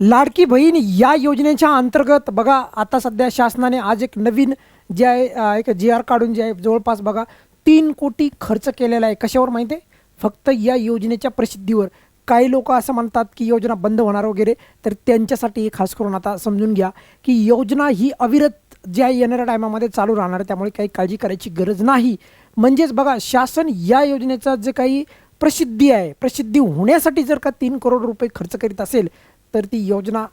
लाडकी बहीण या योजनेच्या अंतर्गत बघा आता सध्या शासनाने आज एक नवीन जे आहे एक जी आर काढून जे आहे जवळपास बघा तीन कोटी खर्च केलेला आहे. कशावर माहिती आहे? फक्त या योजनेच्या प्रसिद्धीवर. काही लोक असं म्हणतात की योजना बंद होणार वगैरे तर त्यांच्यासाठी खास करून आता समजून घ्या की योजना ही अविरत ज्या येणाऱ्या टायमामध्ये चालू राहणार आहे त्यामुळे काही काळजी करायची गरज नाही. म्हणजेच बघा शासन या योजनेचा जे काही प्रसिद्धी आहे प्रसिद्धी होण्यासाठी जर का तीन करोड रुपये खर्च करीत असेल तर ती योजना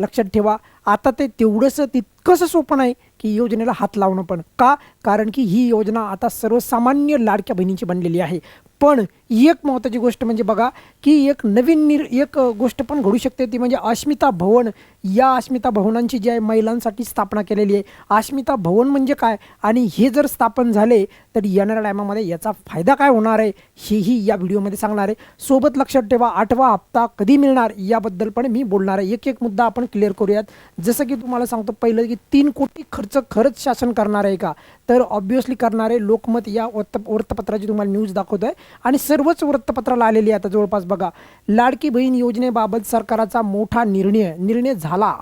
लक्षात ठेवा. आता ते तेवढंसं तितकंसं सोपं नाही की योजनेला हात लावणं पण. का? कारण की ही योजना आता सर्वसामान्य लाडक्या बहिणींची बनलेली आहे. पण एक महत्त्वाची गोष्ट म्हणजे बघा की एक नवीन निर एक गोष्ट पण घडू शकते ती म्हणजे अस्मिता भवन. या अस्मिता भवनांची जी आहे महिलांसाठी स्थापना केलेली आहे. अस्मिता भवन म्हणजे काय? आणि हे जर स्थापन झाले तर येणाऱ्या टायमामध्ये याचा फायदा काय होणार आहे? हेही या व्हिडिओमध्ये सांगणार आहे. सोबत लक्षात ठेवा आठवा हप्ता कधी मिळणार? याबद्दल पण मी बोलणार आहे. एक एक मुद्दा आपण क्लिअर करूयात. जसं की तुम्हाला सांगतो पहिलं की तीन कोटी खर्च खरंच शासन करणार आहे का? तर ऑब्विसली करणारे लोकमत या वृत्त वृत्तपत्राची तुम्हाला न्यूज दाखवत आहे आणि सर्वच वृत्तपत्राला आलेली आता जवळपास बघा लाडकी बहीण योजनेबाबत सरकारचा मोठा निर्णय निर्णय झाला.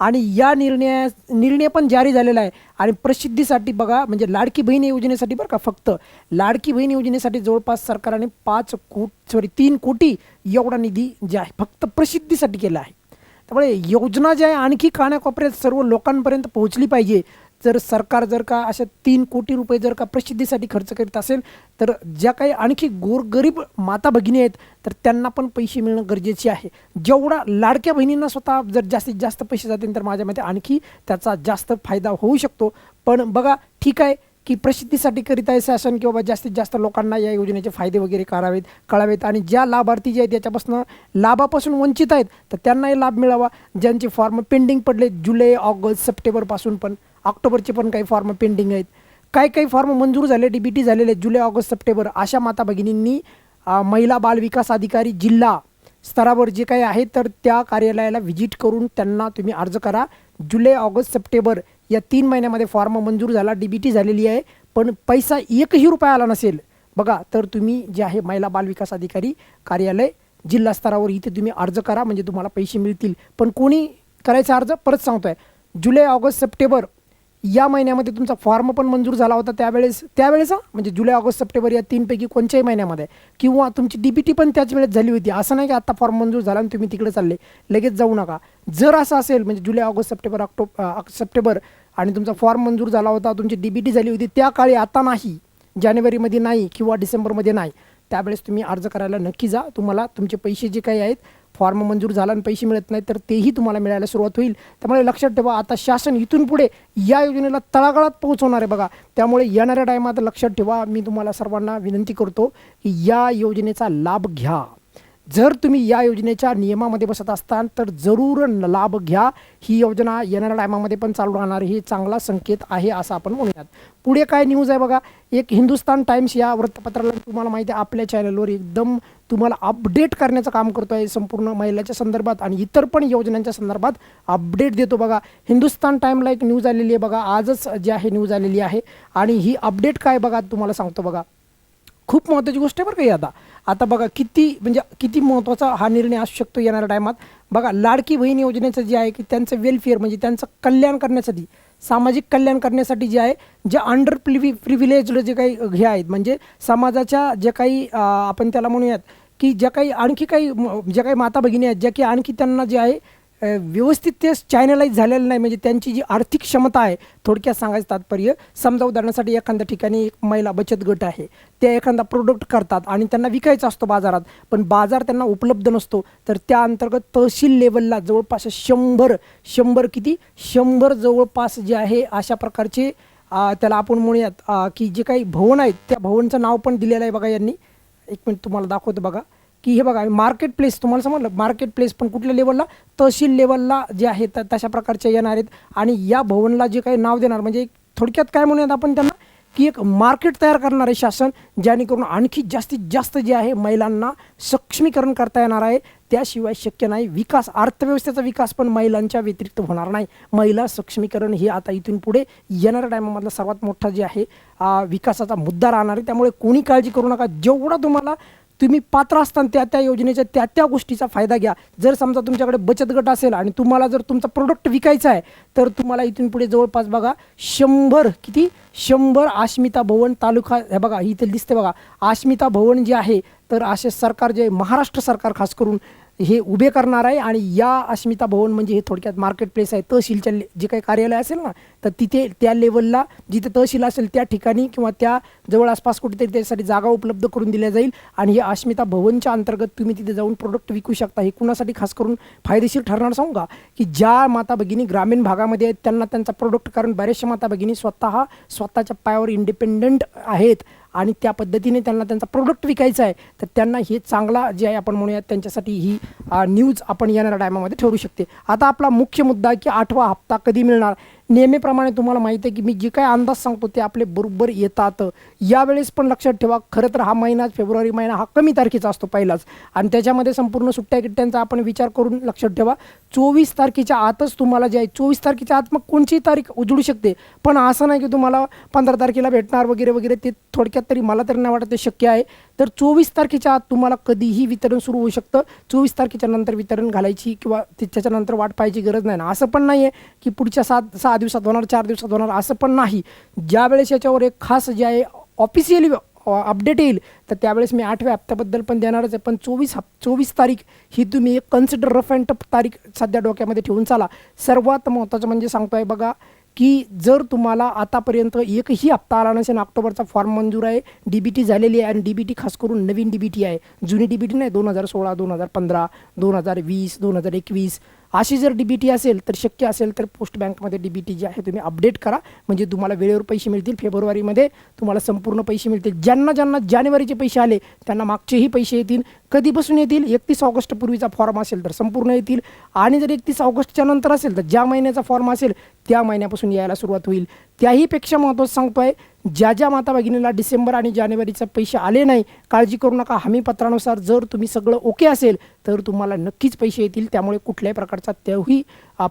आणि या निर्णया निर्णय पण जारी झालेला आहे. आणि प्रसिद्धीसाठी बघा म्हणजे लाडकी बहीण योजनेसाठी बरं का फक्त लाडकी बहीण योजनेसाठी जवळपास सरकारने पाच कोट सॉरी तीन कोटी एवढा निधी जे आहे फक्त प्रसिद्धीसाठी केला आहे. त्यामुळे योजना जी आहे आणखी कानाकोपऱ्यात सर्व लोकांपर्यंत पोहोचली पाहिजे. जर सरकार जर का अशा तीन कोटी रुपये जर का प्रसिद्धीसाठी खर्च करीत असेल तर ज्या काही आणखी गोरगरीब माता भगिनी आहेत तर त्यांना पण पैसे मिळणं गरजेचे आहे. जेवढा लाडक्या बहिणींना स्वतः जर जास्तीत जास्त पैसे जातील तर माझ्या मते आणखी त्याचा जास्त फायदा होऊ शकतो. पण बघा ठीक आहे की प्रसिद्धीसाठी करीत आहे शासन किंवा जास्तीत जास्त लोकांना या योजनेचे फायदे वगैरे करावेत कळावेत आणि ज्या लाभार्थी जे आहेत याच्यापासून लाभापासून वंचित आहेत तर त्यांनाही लाभ मिळावा. ज्यांचे फॉर्म पेंडिंग पडले जुलै ऑगस्ट सप्टेंबरपासून पण. ऑक्टोबरचे पण काही फॉर्म पेंडिंग आहेत. काही काही फॉर्म मंजूर झाले डी बी टी झालेले जुलै ऑगस्ट सप्टेंबर. अशा माता भगिनींनी महिला बाल विकास अधिकारी जिल्हा स्तरावर जे काही आहे तर त्या कार्यालयाला व्हिजिट करून त्यांना तुम्ही अर्ज करा. जुलै ऑगस्ट सप्टेंबर या तीन महिन्यामध्ये फॉर्म मंजूर झाला डी बी टी झालेली आहे. पण पैसा एकही रुपया आला नसेल. बघा तर तुम्ही जे आहे महिला बाल विकास अधिकारी कार्यालय जिल्हा स्तरावर इथे तुम्ही अर्ज करा म्हणजे तुम्हाला पैसे मिळतील. पण कोणी करायचा अर्ज? परत सांगतोय. जुलै ऑगस्ट सप्टेंबर या महिन्यामध्ये तुमचा फॉर्म पण मंजूर झाला होता त्यावेळेस त्यावेळेस म्हणजे जुलै ऑगस्ट सप्टेंबर या तीनपैकी कोणत्याही महिन्यामध्ये. किंवा तुमची डी टी पण त्याच वेळेस झाली होती. असं नाही की आता फॉर्म मंजूर झाला आणि तुम्ही तिकडे चालले. लगेच जाऊ नका. जर असं असेल म्हणजे जुलै ऑगस्ट सप्टेंबर ऑक्टोब सप्टेंबर आणि तुमचा फॉर्म मंजूर झाला होता तुमची डी टी झाली होती त्या काळी आता नाही. जानेवारीमध्ये नाही किंवा डिसेंबरमध्ये नाही. त्यावेळेस तुम्ही अर्ज करायला नक्की जा. तुम्हाला तुमचे पैसे जे काही आहेत फॉर्म मंजूर झाला आणि पैसे मिळत नाही तर तेही तुम्हाला मिळायला सुरुवात होईल. त्यामुळे लक्षात ठेवा आता शासन इथून पुढे या योजनेला तळागाळात पोहोचवणार आहे बघा. त्यामुळे येणाऱ्या टायमात लक्षात ठेवा. मी तुम्हाला सर्वांना विनंती करतो की या योजनेचा लाभ घ्या. जर तुम्ही या योजनेच्या नियमामध्ये बसत असताल तर जरूर लाभ घ्या. ही योजना येणाऱ्या टायमामध्ये पण चालू राहणार. हे चांगला संकेत आहे असं आपण म्हणूयात. पुढे काय न्यूज आहे बघा? एक हिंदुस्तान टाइम्स या वृत्तपत्राला तुम्हाला माहिती आहे आपल्या चॅनलवर एकदम तुम्हाला अपडेट करण्याचं काम करतो आहे संपूर्ण महिलाच्या संदर्भात आणि इतर पण योजनांच्या संदर्भात अपडेट देतो बघा. हिंदुस्तान टाईमला एक न्यूज आलेली आहे बघा. आजच जी आहे न्यूज आलेली आहे. आणि ही अपडेट काय बघा? तुम्हाला सांगतो बघा. खूप महत्त्वाची गोष्ट आहे बरं का ही आता. आता बघा किती म्हणजे किती महत्त्वाचा हा निर्णय असू शकतो येणाऱ्या टायमात. बघा लाडकी बहीण योजनेचं जे आहे की त्यांचं वेलफेअर म्हणजे त्यांचं कल्याण करण्यासाठी सामाजिक कल्याण करण्यासाठी जे आहे जे अंडर प्रिव्हि प्रिव्हिलेज्ड जे काही हे आहेत म्हणजे समाजाच्या जे काही आपण त्याला म्हणूयात की ज्या काही आणखी काही म- ज्या काही माता भगिनी आहेत ज्या की आणखी त्यांना जे आहे व्यवस्थित ते चॅनलाईज झालेलं नाही. म्हणजे त्यांची जी आर्थिक क्षमता आहे थोडक्यात सांगायचं तात्पर्य समजा उदाहरणासाठी एखाद्या ठिकाणी एक महिला बचत गट आहे. ते एखादा प्रोडक्ट करतात आणि त्यांना विकायचा असतो बाजारात पण बाजार त्यांना उपलब्ध नसतो. तर त्या अंतर्गत तहसील लेवलला जवळपास शंभर शंभर किती? शंभर जवळपास जे आहे अशा प्रकारचे त्याला आपण म्हणूयात की जे काही भवन आहेत त्या भवनचं नाव पण दिलेलं आहे बघा यांनी. एक मिनिट तुम्हाला दाखवतो बघा. की हे बघा मार्केट प्लेस तुम्हाला समजलं मार्केट प्लेस पण कुठल्या लेवलला तहसील लेवलला जे आहे त- तशा प्रकारचे येणार आहेत. आणि या भवनला जे काही नाव देणार म्हणजे एक थोडक्यात काय म्हणूयात आपण त्यांना? की एक मार्केट तयार करणार आहे शासन जेणेकरून आणखी जास्तीत जास्त जे आहे महिलांना सक्षमीकरण करता येणार आहे. त्याशिवाय शक्य नाही. विकास अर्थव्यवस्थेचा विकास पण महिलांच्या व्यतिरिक्त होणार नाही. महिला सक्षमीकरण हे आता इथून पुढे येणाऱ्या टायमामधला सर्वात मोठा जे आहे विकासाचा मुद्दा राहणार आहे. त्यामुळे कोणी काळजी करू नका. जेवढा तुम्हाला तुम्ही पात्र असताना त्या त्या योजनेच्या त्या त्या गोष्टीचा फायदा घ्या. जर समजा तुमच्याकडे बचत गट असेल आणि तुम्हाला जर तुमचा प्रोडक्ट विकायचा आहे तर तुम्हाला इथून पुढे जवळपास बघा शंभर किती? शंभर आश्मिता भवन तालुका हे बघा इथे दिसते बघा. आश्मिता भवन जे आहे तर असे सरकार जे महाराष्ट्र सरकार खास करून हे उभे करणार आहे आणि या अस्मिता भवन म्हणजे हे थोडक्यात मार्केट प्लेस आहे. तहसीलच्या जे काही कार्यालय असेल ना तर तिथे त्या लेवलला जिथे तहसील असेल त्या ठिकाणी किंवा त्या जवळ आसपास कुठेतरी त्यासाठी जागा उपलब्ध करून दिल्या जाईल आणि या अस्मिता भवनच्या अंतर्गत तुम्ही तिथे जाऊन प्रोडक्ट विकू शकता. हे कुणासाठी खास करून फायदेशीर ठरणार सांगू का? की ज्या माता भगिनी ग्रामीण भागामध्ये आहेत त्यांना त्यांचा प्रोडक्ट कारण बऱ्याचशा माता भगिनी स्वतः स्वतःच्या पायावर इंडिपेंडंट आहेत. आणि त्या पद्धतीने त्यांना त्यांचा प्रोडक्ट विकायचा आहे तर त्यांना हे चांगला जे आहे आपण म्हणूयात त्यांच्यासाठी ही न्यूज आपण येणाऱ्या टायमामध्ये ठरू शकते. आता आपला मुख्य मुद्दा आहे की आठवा हप्ता कधी मिळणार? नेहमीप्रमाणे तुम्हाला माहिती आहे की मी जे काय अंदाज सांगतो ते आपले बरोबर येतात. यावेळेस पण लक्षात ठेवा खरं तर हा महिना फेब्रुवारी महिना हा कमी तारखेचा असतो पहिलाच. आणि त्याच्यामध्ये संपूर्ण सुट्ट्या किट्ट्यांचा आपण विचार करून लक्षात ठेवा चोवीस तारखेच्या आतच तुम्हाला जे आहे चोवीस तारखेच्या आत मग कोणतीही तारीख उजळू शकते. पण असं नाही की तुम्हाला पंधरा तारखेला भेटणार वगैरे वगैरे ते थोडक्यात तरी मला तरी नाही वाटत ते शक्य आहे. तर चोवीस तारखेच्या आत तुम्हाला कधीही वितरण सुरू होऊ शकतं. चोवीस तारखेच्या नंतर वितरण घालायची किंवा त्याच्यानंतर वाट पाहायची गरज नाही ना. असं पण नाही आहे की पुढच्या सात सहा दिवसात होणार चार दिवसात होणार असं पण नाही. ज्यावेळेस याच्यावर एक खास जे आहे ऑफिशियली अपडेट येईल तर त्यावेळेस मी आठव्या हप्त्याबद्दल पण देणारच आहे. पण चोवीस हप चोवीस तारीख ही तुम्ही एक कन्सिडर रफ अँड टफ तारीख सध्या डोक्यामध्ये ठेवून चाला. सर्वात महत्त्वाचं म्हणजे सांगतो आहे बघा की जर तुम्हाला आतापर्यंत एकही हप्ता आला नसेल ऑक्टोबरचा फॉर्म मंजूर आहे डी बी टी झालेली आहे आणि डी बी टी खास करून नवीन डी बी टी आहे जुनी डी बी टी नाही दोन हजार सोळा दोन हजार पंधरा दोन हजार वीस दोन हजार एकवीस अशी जर डी बी टी असेल तर शक्य असेल तर पोस्ट बँकमध्ये डी बी टी जी आहे तुम्ही अपडेट करा. म्हणजे तुम्हाला वेळेवर पैसे मिळतील. फेब्रुवारीमध्ये तुम्हाला संपूर्ण पैसे मिळतील. ज्यांना ज्यांना जानेवारीचे पैसे आले त्यांना मागचेही पैसे येतील. कधीपासून येतील? एकतीस ऑगस्ट पूर्वीचा फॉर्म असेल तर संपूर्ण येतील. आणि जर एकतीस ऑगस्टच्या नंतर असेल तर ज्या महिन्याचा फॉर्म असेल त्या महिन्यापासून यायला सुरुवात होईल. त्याहीपेक्षा महत्त्वाचं सांगतो आहे ज्या ज्या माता भगिनीला डिसेंबर आणि जानेवारीचा पैसे आले नाही काळजी करू नका. हमीपत्रानुसार जर तुम्ही सगळं ओके असेल तर तुम्हाला नक्कीच पैसे येतील. त्यामुळे कुठल्याही प्रकारचा तेही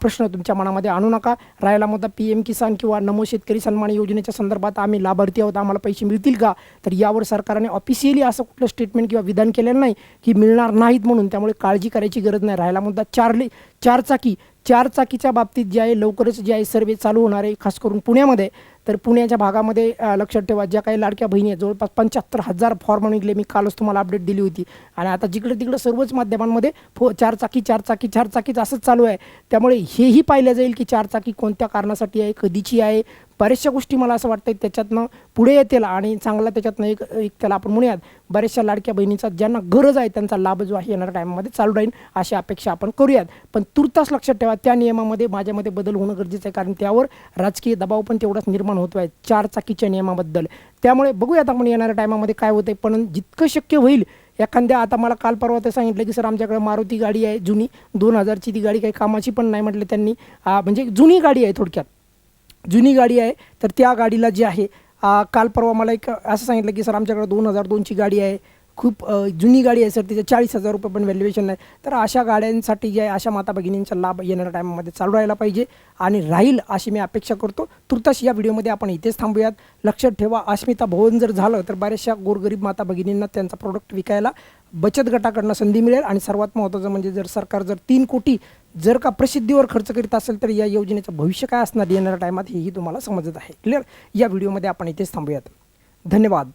प्रश्न तुमच्या मनामध्ये आणू नका. राहिला मुद्दा पी एम किसान किंवा नमो शेतकरी सन्मान योजनेच्या संदर्भात आम्ही लाभार्थी आहोत. आम्हाला पैसे मिळतील का? तर यावर सरकारने ऑफिशियली असं कुठलं स्टेटमेंट किंवा विधान केलेलं नाही की मिळणार नाहीत म्हणून. त्यामुळे काळजी करायची गरज नाही. राहिला मुद्दा चारले चारचाकी. चार चाकीच्या बाबतीत जे आहे लवकरच जे आहे सर्वे चालू होणार आहे खास करून पुण्यामध्ये. तर पुण्याच्या भागामध्ये लक्षात ठेवा ज्या काही लाडक्या बहिणी आहेत जवळपास पंच्याहत्तर हजार फॉर्म निघले. मी कालच तुम्हाला अपडेट दिली होती. आणि आता जिकडे तिकडे सर्वच माध्यमांमध्ये फो चार चाकी चार चाकी चार चाकीच असंच चालू आहे. त्यामुळे हेही पाहिलं जाईल की चार चाकी कोणत्या कारणासाठी आहे कधीची आहे बऱ्याचशा गोष्टी मला असं वाटतं त्याच्यातनं पुढे येतील आणि चांगला त्याच्यातनं एक एक त्याला आपण म्हणूयात बऱ्याचशा लाडक्या बहिणीचा ज्यांना गरज आहे त्यांचा लाभ जो आहे येणाऱ्या टाईममध्ये चालू राहील अशी अपेक्षा आपण करूयात. पण तुर्तास लक्षात ठेवा त्या नियमामध्ये माझ्यामध्ये बदल होणं गरजेचं आहे. कारण त्यावर राजकीय दबाव पण तेवढाच निर्माण होतो आहे चार चाकीच्या नियमाबद्दल. त्यामुळे बघूयात आपण येणाऱ्या टायमामध्ये काय होते पण जितकं शक्य होईल एखाद्या आता मला काल परवा ते सांगितलं की सर आमच्याकडे मारुती गाडी आहे जुनी दोन हजारची ती गाडी काही कामाची पण नाही म्हटलं त्यांनी. म्हणजे जुनी गाडी आहे थोडक्यात. जुनी गाडी आहे तर त्या गाडीला जी आहे काल परवा मला एक असं सांगितलं की सर आमच्याकडे दोन हजार दोनची गाडी आहे खूप जुनी गाडी आहे सर तिचं चाळीस हजार रुपये पण व्हॅल्युएशन आहे. तर अशा गाड्यांसाठी जे आहे अशा माता भगिनींचा लाभ येणाऱ्या टायमामध्ये चालू राहायला पाहिजे. आणि राहील अशी मी अपेक्षा करतो. तुर्तास या व्हिडिओमध्ये आपण इथेच थांबूयात. लक्षात ठेवा अस्मिता भवन जर झालं तर बऱ्याचशा गोरगरीब माता भगिनींना त्यांचा प्रोडक्ट विकायला बचत गटाकडनं संधी मिळेल. आणि सर्वात महत्त्वाचं म्हणजे जर सरकार जर तीन कोटी जर का प्रसिद्धीवर खर्च करीत असेल तर या योजनेचं भविष्य काय असणार येणाऱ्या टायमात हेही तुम्हाला समजत आहे. क्लिअर या व्हिडिओमध्ये आपण इथेच थांबूयात. धन्यवाद.